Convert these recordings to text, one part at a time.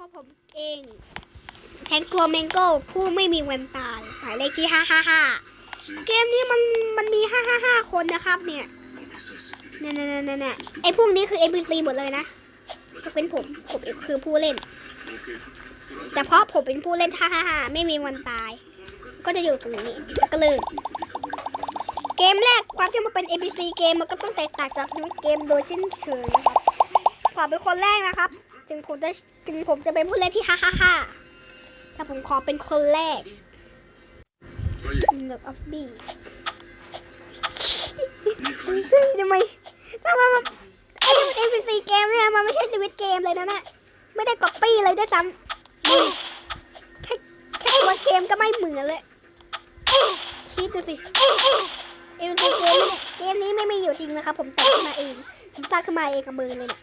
เพราะผมเอง แทงกัวเมงโก้ผู้ไม่มีวันตายหมายเลขที่ห้าห้าห้าเกมนี้มันมันมีห้าห้าห้าคนนะครับเนี่ยเนี่ยเนี่ยเนี่ยเนไอพวกนี้คือ NPC หมดเลยนะยกเป็นผมผมคือผู้เล่น แต่เพราะผมเป็นผู้เล่นห้าห้าห้าไม่มีวันตาย ก็จะอยู่ตรงนี้ก็เลยเกมแรกความที่มันเป็น ABC เกมมันก็ต้องแตกต่างจากเกมโดยสิ้นเชิงนะครับผมเป็นคนแรกนะครับ จึงผมจะจึงผมจะเป็นผู้เล่นที่ฮ่าฮ่าฮ่าแต่ผมขอเป็นคนแรกเดอะออฟบี้ทำไมทำไมมันไอ้นี่มัน ABC เกมเนี่ยมันไม่ใช่สวิตเกมเลยนะเนี่ยไม่ได้ก๊อปปี้เลยด้วยซ้ำแค่แค่ตัวเกมก็ไม่เหมือนเลยคิดดูสิเอลซีเกมเนี่ยเกมนี้ไม่มีอยู่จริงนะครับผมแต่งขึ้นมาเองผมสร้างขึ้นมาเองกับมือเลยเนี่ย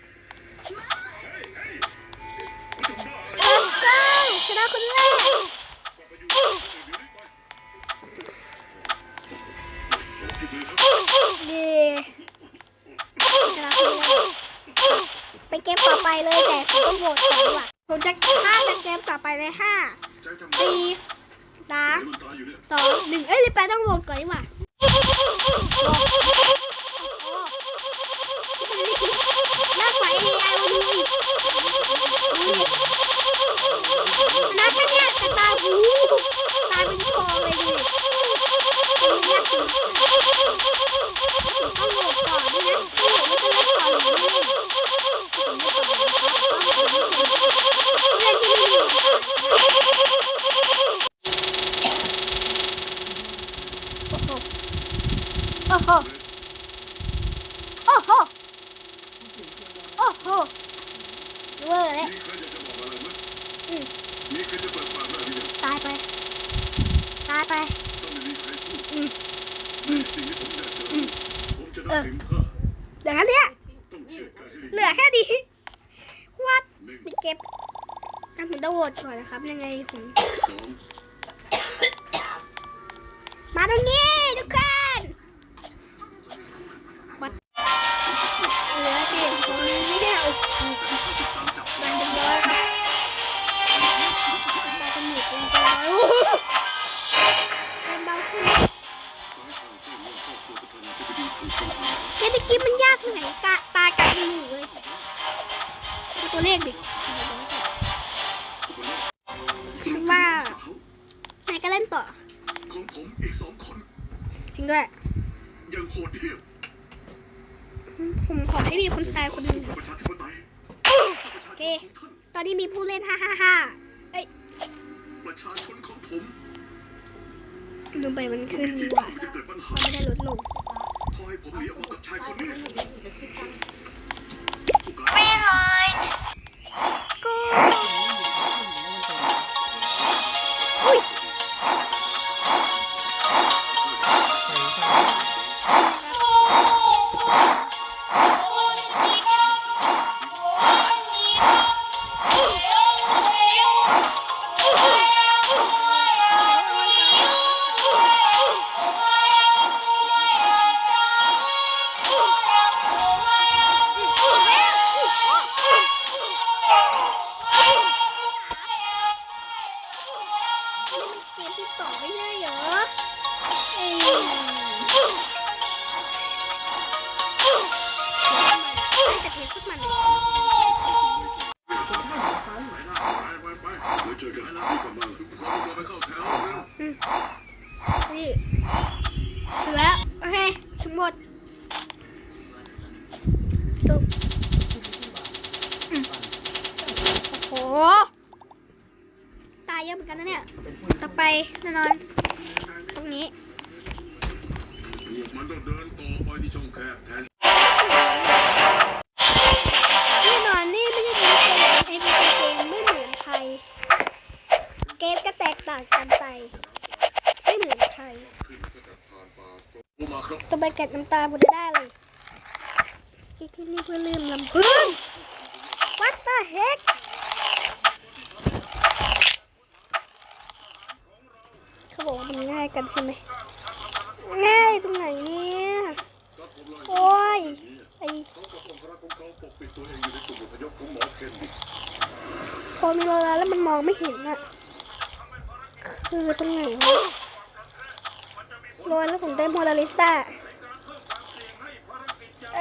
ชนะคนแรกเย้ชนะคนแรกไปเกมต่อไปเลยแต่ผมต้องโหวตก่อนดีกว่าผมจะฆ่าจากเกมต่อไปเลยห้าสี่สามสองหนึ่งเอ้ยรีบไปต้องโหวตก่อนดีกว่า น่ากว่า AI วันนี้อีกนี่นะแค่เนี้ยแต่ตาหูตาเป็นทองเลยดิเป็นยากสุดต้องโหวตก่อนด้วยนะโหวตไม่ต้องเล่นก่อนหรือไม่เล่นผมไม่ก่อนนะครับเล่นที่ไม่มี โอ้โหโอ้โหโอ้โหเวอร์เลยอืมตายไป ตายไปองไม่มีใครพูดอืมในสิ่งที่ผมอยากเจออผมจะนับถึงห้าเหลือแค่เนี้ยเหลือแค่นี้วัดไปเก็บน้ำผมต้องโหวตก่อนนะครับยังไงผม จริงด้วยยังโหดเหี้ยมผมขอให้มีคนตายคนหนึ่งประชาธิปไตยประชาโอชเคนของท่านตอนนี้มีผู้เล่นห้าห้าห้าเอ้ยประชาชนของผมดูไปมันขึ้นดีกว่าจะเกิดปัญหามันไม่ได้ลดลงขอให้ผมหนีออกมากับชายคนนี้ก็ สองไม่ใช่เหรอเอ้ยแต่เพลงสุดมัน ต่อไปแน่นอน ตรงนี้มันต้องเดินต่อไปที่ช่องแคบแทนแน่นอนนี่ไม่ใช่เกมเกมไม่เหมือนใคร เกมก็แตกต่างกันไป ไม่เหมือนใครกูมาครับตัวไปแกะน้ำตาหมดได้เลยที่ที่นี่เพื่อลืมลำพึง What the heck เขา บอกว่ามันง่ายกันใช่ไหมง่ายตรงไหนเนี่ยโอ้ยไอเขากับองค์พระคุ้มครองปกปิดตัวเองอยู่ในกลุ่มอพยพของหมอเคนดิพอมีโลลาแล้วมันมองไม่เห็นอะคือตรงไหนโรยแล้วผมได้โมนาลิซาไอ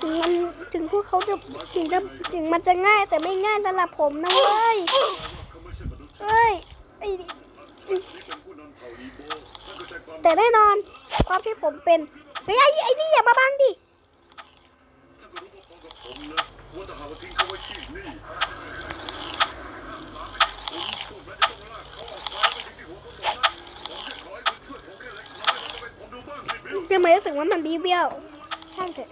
ถึงมันถึงพวกเขาจะถึงจะถึงมันจะง่ายแต่ไม่ง่ายสำหรับผมนะเว้ย แต่แน่นอนความที่ผมเป็นเฮ้ยไอ้ไอ้นี่อย่ามาบังดิยังไม่รู้สึกว่ามันบีเบี้ยวช่างเถอะ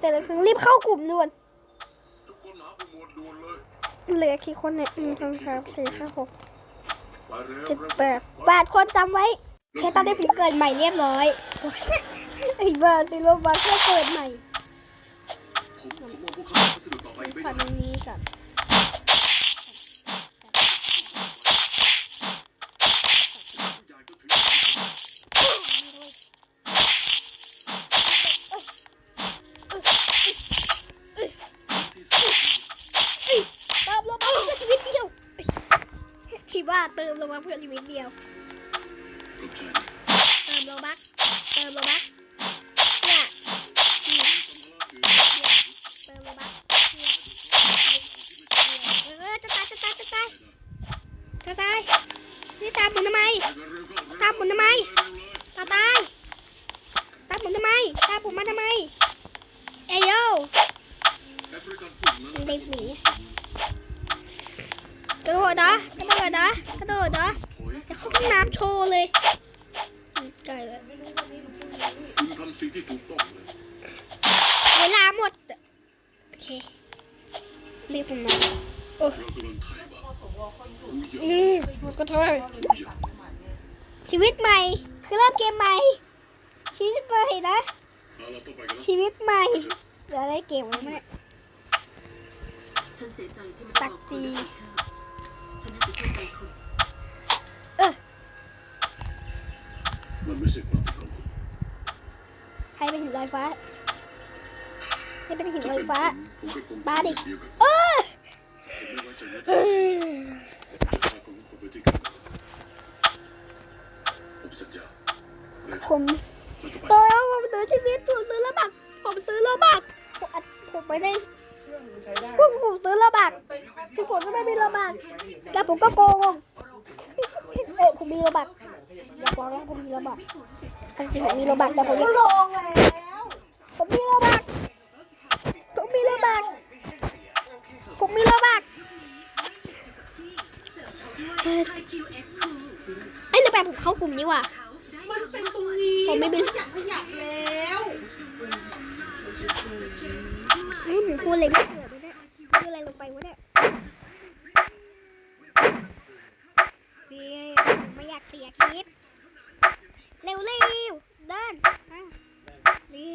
แต่ละครั้งรีบเข้ากลุ่มด่วนทุกคนหาผู้หมวดด่วนเลยเหลือกี่คนเนี่ยหนึ่งสองสามสี่ห้าหกไปเร็วเจ็ดเร็วแปดแปดคนจำไว้แค่ตอนนี้ผมเกิดใหม่เรียบร้อยไอ้บ้าซิโรบัสก็เกิดใหม่ผมผมว่าพวกเขาจะสนุกต่อไปไม่ฝัได้นนี้ก่อน ทุกอย่างก็ถึง เอ้ยเติมโลบัสเพื่อชีวิตเดียวคิดว่า เติมโลบัสเพื่อชีวิตเดียวก็ เรียกผมมาโอ้เรากำลังถ่ายแบบอืมก็เท่าชีวิตใหม่ คือเริ่มเกมใหม่ ชีวิตใหม่นะเอาเราต้องไปกันแล้วชีวิตใหม่เดี๋ยวได้เกมแล้วแม่ฉันเสียใจที่ตักจีฉันน่าจะช่วยใจคุณเออมันไม่ใช่ความผิดของคุณใครเป็นหินลอยฟ้าใครเป็นหินลอยเป็นฟ้าผมก็คงมาดิ ผมไม่ไว้ใจนะเออถ้าผมผมไปที่กันผมสัญญาเลยผมเราจะไปโตแล้วผมซื้อชีวิตผมซื้อระบักผมซื้อระบักผมอัดผมไม่ได้เครื่องมันใช้ได้พวกผมซื้อระบักถึงผมก็ไม่มีระบักแต่ผมก็โกงเอ้ยผมมีระบักอย่าฟ้องนะผมมีระบักจริงๆผมมีระบักแต่ผมยังลงแล้วผมมีระบัก บักผมเข้ากลุ่มนี้ว่ะเขาได้มันเป็นตรงนี้ผมไม่เป็น อยากขยับแล้วอืมพูดอะไรไม่เกิดไม่ได้พูดอะไรลงไปวะเนี่ยเฮ้ยผมไม่อยากเสียคลิป เร็วเร็วๆเดินอะดี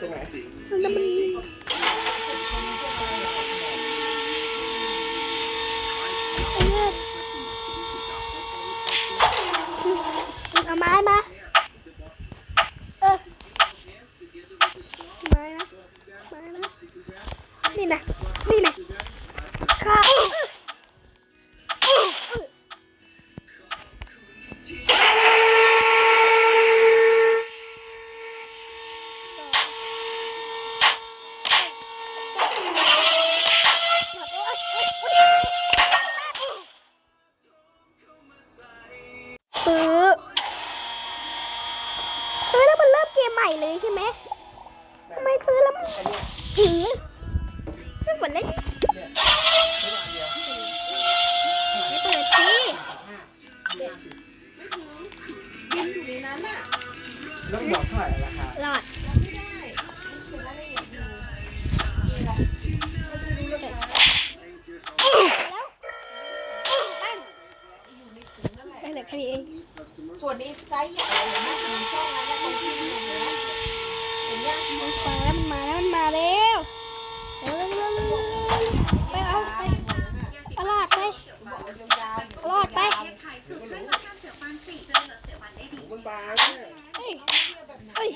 ตรง ล้วตั้งอยู่ในถุงนั่นแหละได้เหลือแค่นี้เองส่วนนี้ไซส์ใหญ่เลยนะถึงช่องนั้นแล้วตรงที่อยู่นะเห็นยังมันมาแล้วมันมาแล้วมันมาแล้วเร็วเร็วเร็วไปเอาไปเอาหลอดไปบอกว่ายาวๆเอาหลอดไป มันบางเนี่ย เฮ้ย เฮ้ย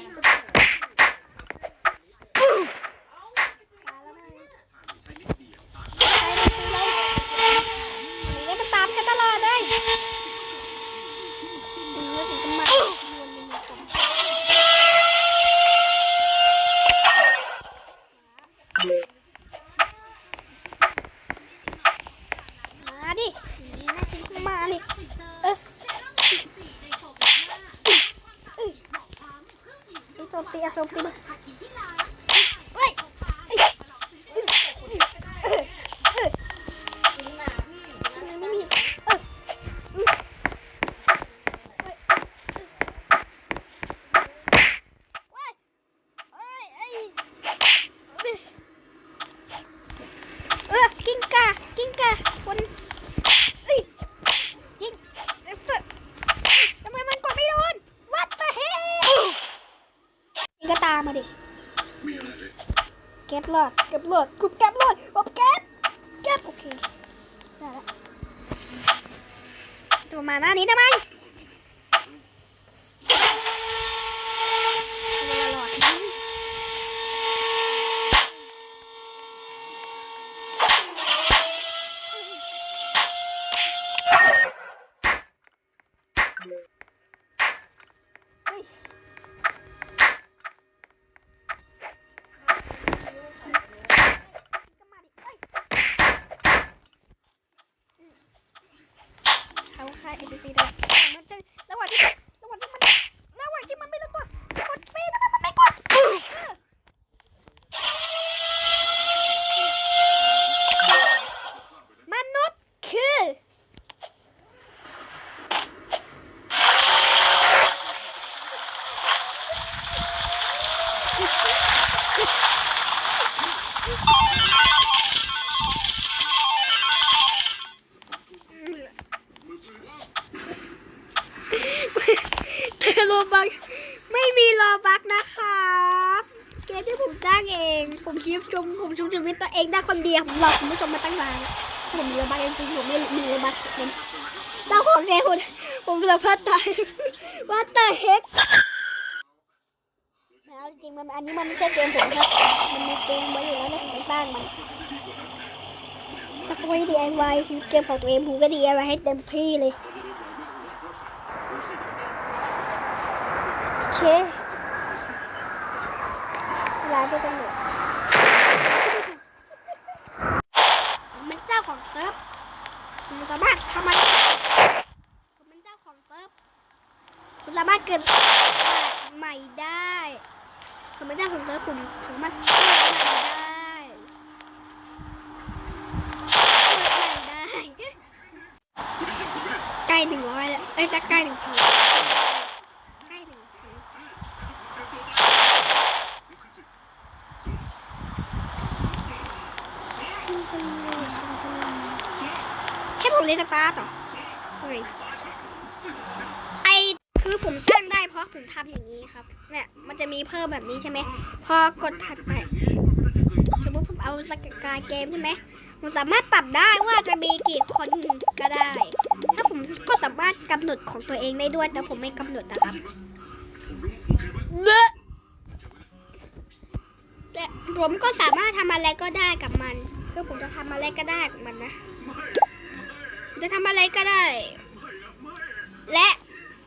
นี่มันตามฉันตลอดเลยนี่มันถึงจะมามาดินี่นะถึงจะมาดิเออโจมตีอะโจมตีมาเฮ้ยเฮ้ยเออเออ ถึงหนาพี่ ทำไมไม่มีเอออืมเฮ้ยเว้ยเอ้ยเอ้ยเออกิ้งก่ากิ้งก่าคนเอ้ยยิงเอสเซอร์ทำไมมันกดไม่โดน What the hell ยิงก็ตามมาดิมีอะไรเลยเก็บหลอดเก็บหลอดคุณเก็บหลอดผมเก็บเก็บโอเคได้ละตัวมาหน้านี้ทำไมเวลาหลอดนี้เฮ้ย เข จริงๆผมไม่มีรอบักผมเป็นเจ้าของเกมผมผมเลยพลาดตายว่าแต่เฮกแล้วจริงมันอันนี้มันไม่ใช่เกมผมครับ มันมีเกมไว้อยู่แล้วแล้วผมไปสร้างมันถ้าเขาไม่ DIY คือเกมของตัวเองผมก็ DIY ให้เต็มที่เลยโอเคร้านด้วยกันเลยผมเป็นเจ้าของเซิร์ฟ ผมสามารถทำมันผมเป็นเจ้าของเซิร์ฟผมสามารถเกิดใหม่ได้ผมเป็นเจ้าของเซิร์ฟผมสามารถเกิดใหม่ได้เกิดใหม่ได้ใกล้หนึ่งร้อยแล้วเอ้ยจะใกล้หนึ่งพันใกล้หนึ่งพันแค่ผม เล่นสปาร์ต่อเฮ้ยไอคือผมสร้างได้เพราะผมทำอย่างนี้ครับ เนี่ย มันจะมีเพิ่มแบบนี้ใช่ไหม พอกดถัดไปสมมติผมเอาสกกายเกมใช่ไหม ผมสามารถปรับได้ว่าจะมีกี่คนก็ได้ ถ้าผมก็สามารถกำหนดของตัวเองได้ด้วย แต่ผมไม่กำหนดนะครับเบ้อแต่ผมก็สามารถทำอะไรก็ได้กับมัน คือผมจะทำอะไรก็ได้กับมันนะ จะทำอะไรก็ได้ และ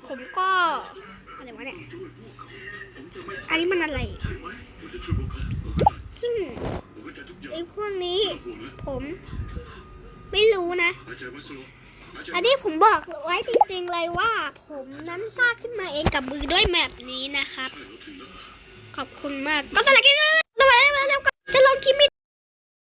ผมก็อะไรวะเนี่ย อันนี้มันอะไร ซึ่งไอ้พวกนี้ผมไม่รู้นะ อันนี้ผมบอกไว้จริงๆเลยว่า ผมนั้นสร้างขึ้นมาเองกับมือด้วยแมปนี้นะครับ ขอบคุณมาก ก็สลักกินเลยแล้วแล้วแล้วก็จะลองคลิปมิ